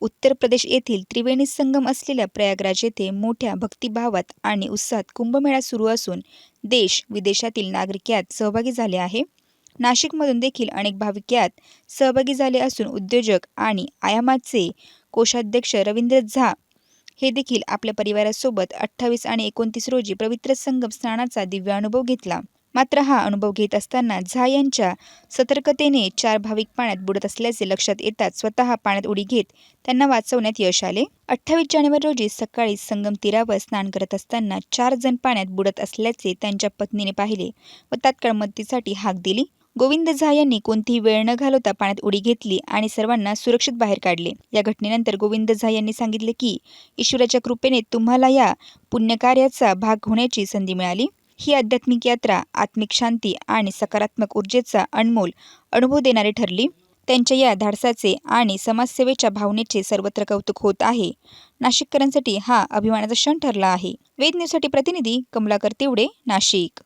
उत्तर प्रदेश येथील त्रिवेणी संगम असलेल्या प्रयागराज येथे मोठ्या भक्तिभावात आणि उत्साहात कुंभमेळा सुरू असून देश विदेशातील नागरिक यात सहभागी झाले आहे. नाशिकमधून देखील अनेक भाविक यात सहभागी झाले असून उद्योजक आणि आयामाचे कोषाध्यक्ष रवींद्र झा हे देखील आपल्या परिवारासोबत अठ्ठावीस आणि एकोणतीस रोजी पवित्र संगम स्नानाचा दिव्य अनुभव घेतला. मात्र हा अनुभव घेत असताना झा यांच्या सतर्कतेने चार भाविक पाण्यात बुडत असल्याचे लक्षात येताच स्वतः पाण्यात उडी घेत त्यांना वाचवण्यात यश आले. अठ्ठावीस जानेवारी रोजी सकाळी संगम तीरावर स्नान करत असताना चार जण पाण्यात बुडत असल्याचे त्यांच्या पत्नीने पाहिले व तात्काळ मदतीसाठी हाक दिली. गोविंद झा यांनी कोणतीही वेळ न घालवता पाण्यात उडी घेतली आणि सर्वांना सुरक्षित बाहेर काढले. या घटनेनंतर गोविंद झा यांनी सांगितले की ईश्वराच्या कृपेने तुम्हाला या पुण्यकार्याचा भाग होण्याची संधी मिळाली. ही आध्यात्मिक यात्रा आत्मिक शांती आणि सकारात्मक ऊर्जेचा अनमोल अनुभव देणारी ठरली. त्यांच्या या धाडसाचे आणि समाजसेवेच्या भावनेचे सर्वत्र कौतुक होत आहे. नाशिककरांसाठी हा अभिमानाचा क्षण ठरला आहे. वेद न्यूजसाठी प्रतिनिधी कमलाकर तिवडे नाशिक.